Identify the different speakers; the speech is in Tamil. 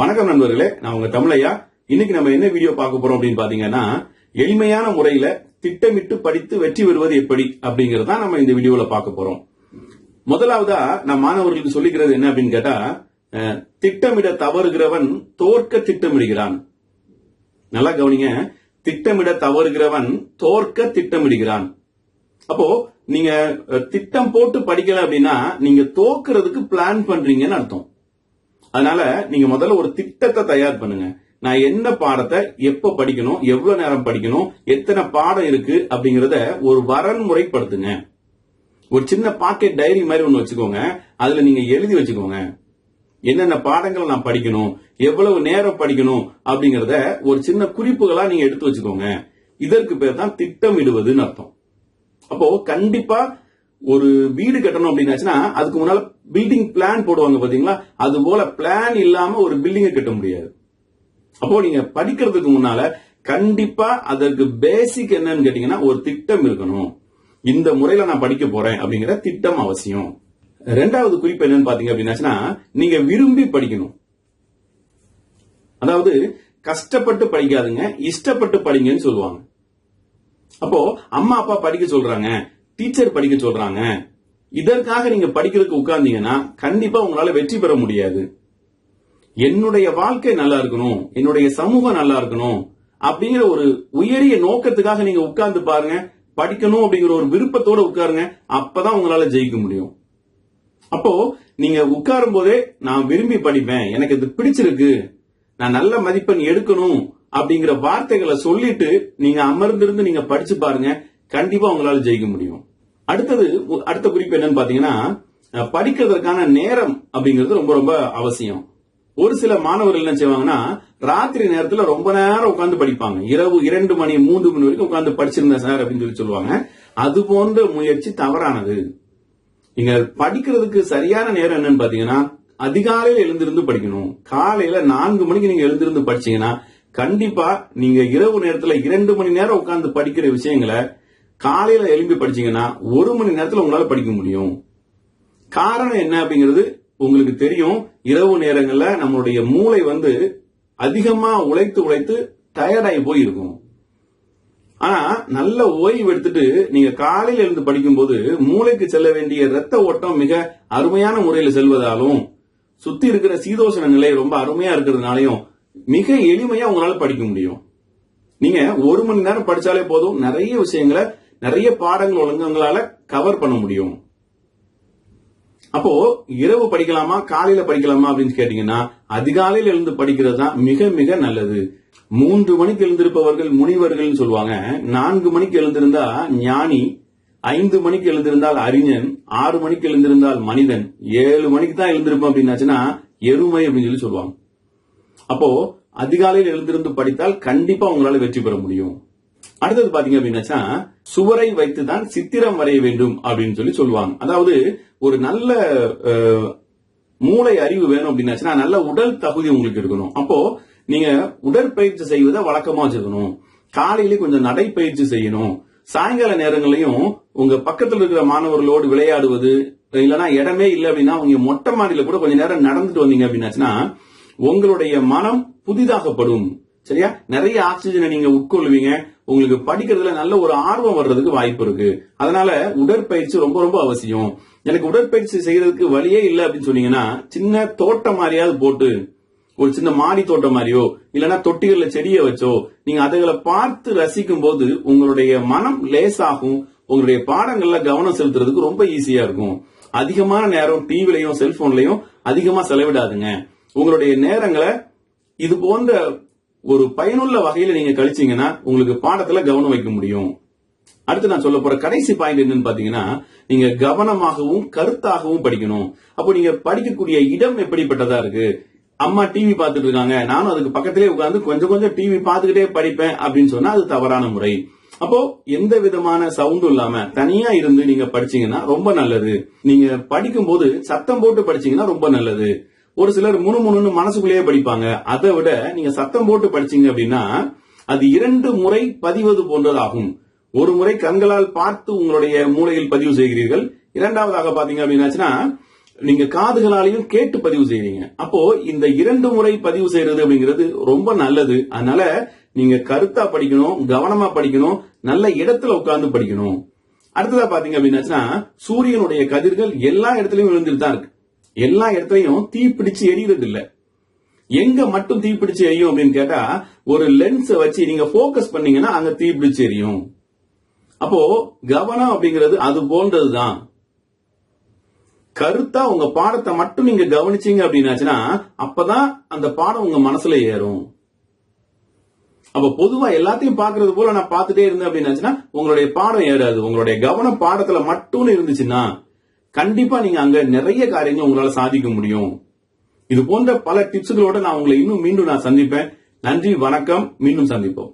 Speaker 1: வணக்கம் நண்பர்களே நான் உங்க தமிழையா? இன்னைக்கு நம்ம என்ன வீடியோ பார்க்க போறோம் அப்படின்னு பாத்தீங்கன்னா எளிமையான முறையில திட்டமிட்டு படித்து வெற்றி பெறுவது எப்படி அப்படிங்கறத நம்ம இந்த வீடியோல பார்க்க போறோம். முதலாவதா நான் மாணவர்களுக்கு சொல்லிக்கிறது என்ன அப்படின்னு கேட்டா திட்டமிட தவறுகிறவன் தோற்க திட்டமிடுகிறான். நல்லா கவனிங்க. திட்டமிட தவறுகிறவன் தோற்க திட்டமிடுகிறான். அப்போ நீங்க திட்டம் போட்டு படிக்கல அப்படின்னா நீங்க தோக்குறதுக்கு பிளான் பண்றீங்கன்னு அர்த்தம். அதனால நீங்க முதல்ல ஒரு திட்டத்தை தயார் பண்ணுங்க. நான் என்ன பாடத்தை எப்ப படிக்கணும் எவ்வளவு நேரம் படிக்கணும் எத்தனை பாடம் இருக்கு அப்படிங்கறத ஒரு வரன்முறைப்படுத்துங்க ஒரு சின்ன பாக்கெட் டைரி மாதிரி ஒன்று வச்சுக்கோங்க. அதுல நீங்க எழுதி வச்சுக்கோங்க. என்னென்ன பாடங்களை நான் படிக்கணும் எவ்வளவு நேரம் படிக்கணும் அப்படிங்கறத ஒரு சின்ன குறிப்புகளா நீங்க எடுத்து வச்சுக்கோங்க. இதற்கு பேர் தான் திட்டமிடுவதுன்னு அர்த்தம். அப்போ கண்டிப்பா ஒரு வீடு கட்டணும் அப்படின்னாச்சுன்னா அதுக்கு முன்னால பில்டிங் பிளான் போடுவாங்க பாத்தீங்களா? அது போல பிளான் இல்லாம ஒரு பில்டிங்கை கட்ட முடியாது. அப்போ நீங்க படிக்கிறதுக்கு முன்னால கண்டிப்பா அதற்கு பேசிக் என்னன்னு கேட்டீங்கன்னா ஒரு திட்டம் இருக்கணும். இந்த முறையில நான் படிக்க போறேன் அப்படிங்கிற திட்டம் அவசியம். ரெண்டாவது குறிப்பு என்னன்னு பாத்தீங்க அப்படின்னாச்சுன்னா நீங்க விரும்பி படிக்கணும். அதாவது கஷ்டப்பட்டு படிக்காதுங்க இஷ்டப்பட்டு படிங்கன்னு சொல்லுவாங்க. அப்போ அம்மா அப்பா படிக்க சொல்றாங்க. டீச்சர் படிக்க சொல்றாங்க. இதற்காக நீங்க படிக்கிறதுக்கு உட்கார்ந்தீங்கன்னா கண்டிப்பா உங்களால வெற்றி பெற முடியாது. என்னுடைய வாழ்க்கை நல்லா இருக்கணும் என்னுடைய சமூகம் நல்லா இருக்கணும் அப்படிங்கிற ஒரு உயரிய நோக்கத்துக்காக நீங்க உட்கார்ந்து பாருங்க. படிக்கணும் அப்படிங்கிற ஒரு விருப்பத்தோட உட்காருங்க. அப்பதான் உங்களால ஜெயிக்க முடியும். அப்போ நீங்க உட்காரும் போதே நான் விரும்பி படிப்பேன் எனக்கு இது பிடிச்சிருக்கு நான் நல்ல மதிப்பெண் எடுக்கணும் அப்படிங்கிற வார்த்தைகளை சொல்லிட்டு நீங்க அமர்ந்திருந்து நீங்க படிச்சு பாருங்க. கண்டிப்பா உங்களால ஜெயிக்க முடியும். அடுத்தது அடுத்த குறிப்பு என்னன்னு பாத்தீங்கன்னா படிக்கிறதுக்கான நேரம் அப்படிங்கிறது ரொம்ப ரொம்ப அவசியம். ஒரு சில மாணவர்கள் என்ன செய்வாங்கன்னா ராத்திரி நேரத்துல ரொம்ப நேரம் உட்காந்து படிப்பாங்க. இரவு இரண்டு மணி மூன்று மணி வரைக்கும் உட்காந்து படிச்சிருந்தேன் சார் அப்படின்னு சொல்லி சொல்லுவாங்க. அது போன்ற முயற்சி தவறானது. நீங்க படிக்கிறதுக்கு சரியான நேரம் என்னன்னு பாத்தீங்கன்னா அதிகாலையில எழுந்திருந்து படிக்கணும். காலையில நான்கு மணிக்கு நீங்க எழுந்திருந்து படிச்சீங்கன்னா கண்டிப்பா நீங்க இரவு நேரத்துல இரண்டு மணி நேரம் உட்காந்து படிக்கிற விஷயங்களை காலையில எழும்பி படிச்சீங்கன்னா ஒரு மணி நேரத்துல உங்களால படிக்க முடியும். காரணம் என்ன அப்படிங்கிறது உங்களுக்கு தெரியும். இரவு நேரங்கள்ல நம்மளுடைய மூளை வந்து அதிகமா உழைத்து உழைத்து டயர்டாகி போயிருக்கும். ஆனா நல்ல ஓய்வு எடுத்துட்டு நீங்க காலையில இருந்து படிக்கும்போது மூளைக்கு செல்ல வேண்டிய ரத்த ஓட்டம் மிக அருமையான முறையில் செல்வதாலும் சுத்தி இருக்கிற சீதோஷண நிலை ரொம்ப அருமையா இருக்கிறதுனாலையும் மிக எளிமையா உங்களால படிக்க முடியும். நீங்க ஒரு மணி நேரம் படிச்சாலே போதும். நிறைய விஷயங்களை நிறைய பாடங்கள் ஒழுங்கங்களால கவர் பண்ண முடியும். அப்போ இரவு படிக்கலாமா காலையில படிக்கலாமா அப்படின்னு கேட்டீங்கன்னா அதிகாலையில் எழுந்து படிக்கிறது தான் மிக மிக நல்லது. மூன்று மணிக்கு எழுந்திருப்பவர்கள் முனிவர்கள் சொல்லுவாங்க. நான்கு மணிக்கு எழுந்திருந்தா ஞானி ஐந்து மணிக்கு எழுந்திருந்தால் அறிஞன் ஆறு மணிக்கு எழுந்திருந்தால் மனிதன் ஏழு மணிக்கு தான் எழுந்திருப்போம் அப்படின்னாச்சுன்னா எருமை அப்படின்னு சொல்லி சொல்லுவாங்க. அப்போ அதிகாலையில் எழுந்திருந்து படித்தால் கண்டிப்பா உங்களால வெற்றி பெற முடியும். அடுத்தது பாத்தீங்க அப்படின்னாச்சா சுவரை வைத்துதான் சித்திரம் வரைய வேண்டும் அப்படின்னு சொல்லி சொல்லுவாங்க. அதாவது ஒரு நல்ல மூளை அறிவு வேணும் அப்படின்னாச்சுன்னா நல்ல உடல் தகுதி உங்களுக்கு இருக்கணும். அப்போ நீங்க உடற்பயிற்சி செய்வதை வழக்கமா வச்சுக்கணும். காலையிலேயே கொஞ்சம் நடைப்பயிற்சி செய்யணும். சாயங்கால நேரங்களையும் உங்க பக்கத்தில் இருக்கிற மாணவர்களோடு விளையாடுவது இல்லைன்னா இடமே இல்லை அப்படின்னா உங்க மொட்டை மாடியில கூட கொஞ்ச நேரம் நடந்துட்டு வந்தீங்க அப்படின்னாச்சுன்னா உங்களுடைய மனம் புதிதாகப்படும். சரியா? நிறைய ஆக்சிஜனை நீங்க உட்கொள்வீங்க. உங்களுக்கு படிக்கிறதுல நல்ல ஒரு ஆர்வம் வர்றதுக்கு வாய்ப்பு இருக்கு. அதனால உடற்பயிற்சி ரொம்ப ரொம்ப அவசியம். எனக்கு உடற்பயிற்சி செய்யறதுக்கு வழியே இல்லை அப்படின்னு சொன்னீங்கன்னா சின்ன தோட்டம் மாதிரியாவது போட்டு ஒரு சின்ன மாடி தோட்டம் மாதிரியோ இல்லைன்னா தொட்டிகள்ல செடியை வச்சோ நீங்க அதுகளை பார்த்து ரசிக்கும் போது உங்களுடைய மனம் லேசாகும். உங்களுடைய பாடங்கள்ல கவனம் செலுத்துறதுக்கு ரொம்ப ஈஸியா இருக்கும். அதிகமான நேரம் டிவிலையும் செல்போன்லயும் அதிகமா செலவிடாதுங்க. உங்களுடைய நேரங்களை இது போன்ற ஒரு பயனுள்ள வகையில நீங்க கழிச்சீங்கன்னா உங்களுக்கு பாடத்துல கவனம் வைக்க முடியும். அடுத்து நான் சொல்ல போற கடைசி பாயிண்ட் என்னன்னு பாத்தீங்கன்னா நீங்க கவனமாகவும் கருத்தாகவும் படிக்கணும். அப்போ நீங்க படிக்கக்கூடிய இடம் எப்படிப்பட்டதா இருக்கு? அம்மா டிவி பார்த்துட்டு இருக்காங்க நானும் அதுக்கு பக்கத்திலே உட்கார்ந்து கொஞ்சம் கொஞ்சம் டிவி பார்த்துக்கிட்டே படிப்பேன் அப்படின்னு சொன்னா அது தவறான முறை. அப்போ எந்த விதமான சவுண்டும் இல்லாம தனியா இருந்து நீங்க படிச்சீங்கன்னா ரொம்ப நல்லது. நீங்க படிக்கும் போது சத்தம் போட்டு படிச்சீங்கன்னா ரொம்ப நல்லது. ஒரு சிலர் முணுமுணுன்னு மனசுக்குள்ளேயே படிப்பாங்க. அதை விட நீங்க சத்தம் போட்டு படிச்சீங்க அப்படின்னா அது இரண்டு முறை பதிவது போன்றதாகும். ஒரு முறை கண்களால் பார்த்து உங்களுடைய மூளையில் பதிவு செய்கிறீர்கள். இரண்டாவதாக பாத்தீங்க அப்படின்னாச்சுன்னா நீங்க காதுகளாலையும் கேட்டு பதிவு செய்வீங்க. அப்போ இந்த இரண்டு முறை பதிவு செய்யறது அப்படிங்கிறது ரொம்ப நல்லது. அதனால நீங்க கருத்தா படிக்கணும் கவனமா படிக்கணும் நல்ல இடத்துல உட்கார்ந்து படிக்கணும். அடுத்ததா பாத்தீங்க அப்படின்னாச்சுன்னா சூரியனுடைய கதிர்கள் எல்லா இடத்துலயும் விழுந்துட்டு தான் இருக்கு. எல்லா இடத்துலையும் தீ பிடிச்சு எரியறது இல்ல எங்க மட்டும் தீ பிடிச்சு எரியும் அப்படின்னு கேட்டா ஒரு லென்ஸை வச்சு நீங்க போக்கஸ் பண்ணீங்கன்னா அங்க தீ பிடிச்சு எரியும் அப்போ கவனம் அப்படிங்கிறது அது போன்றதுதான். கருத்தா உங்க பாடத்தை மட்டும் நீங்க கவனிச்சீங்க அப்படின்னாச்சுன்னா அப்பதான் அந்த பாடம் உங்க மனசுல ஏறும். அப்ப பொதுவா எல்லாத்தையும் பாக்குறது போல நான் பார்த்துட்டே இருந்தேன் அப்படின்னாச்சுன்னா உங்களுடைய பாடம் ஏறாது. உங்களுடைய கவனம் பாடத்துல மட்டும்னு இருந்துச்சுன்னா கண்டிப்பா நீங்க அங்க நிறைய காரியங்கள் உங்களால சாதிக்க முடியும். இது போன்ற பல டிப்ஸ்களோட நான் உங்களை இன்னும் மீண்டும் நான் சந்திப்பேன். நன்றி வணக்கம். மீண்டும் சந்திப்போம்.